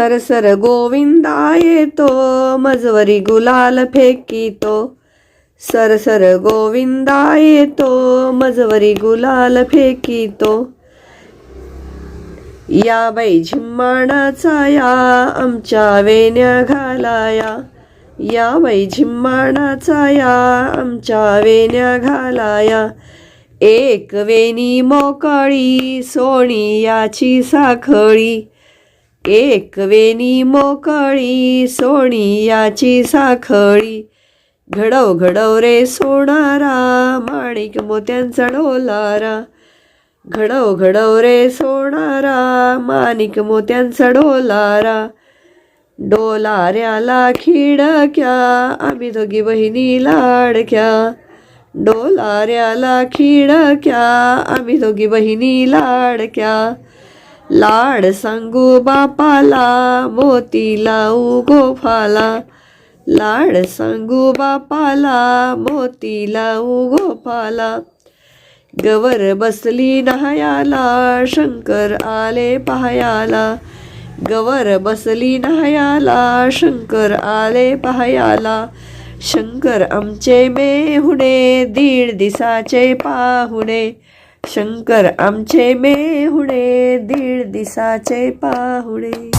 सरसर गोविंदा येतो मजवरी गुलाल फेकितो. सरसर गोविंदा येतो मजवरी गुलाल फेकितो. या बाई झिम्माणाचा या आमच्या वेण्या घालाया. या बाई झिम्माणाचा या आमच्या वेण्या घालाया. एक वेणी मोकळी सोणी याची साखळी. एक वेणी मोकळी सोणी याची साखळी. घडव घडव रे सोनारा माणिक मोत्यांचा डोलारा. घडव घडव रे सोनारा माणिक मोत्यांचा डोलारा. डोलाऱ्याला खिडक्या आम्ही दोघी बहिणी लाडक्या. डोलाऱ्याला खिडक्या आम्ही दोघी बहिणी लाडक्या. लाड सांगू बापाला मोती लावू गोफाला. लाड सांगू बापाला मोती लावू गोपाला गवर बसली नहायाला शंकर आले पाहायाला. गवर बसली नहायाला शंकर आले पाहायाला. शंकर आमचे मेहुणे दीड दिसाचे पाहुणे. शंकर आमचे मेहुणे दीड दिसाचे पाहुणे.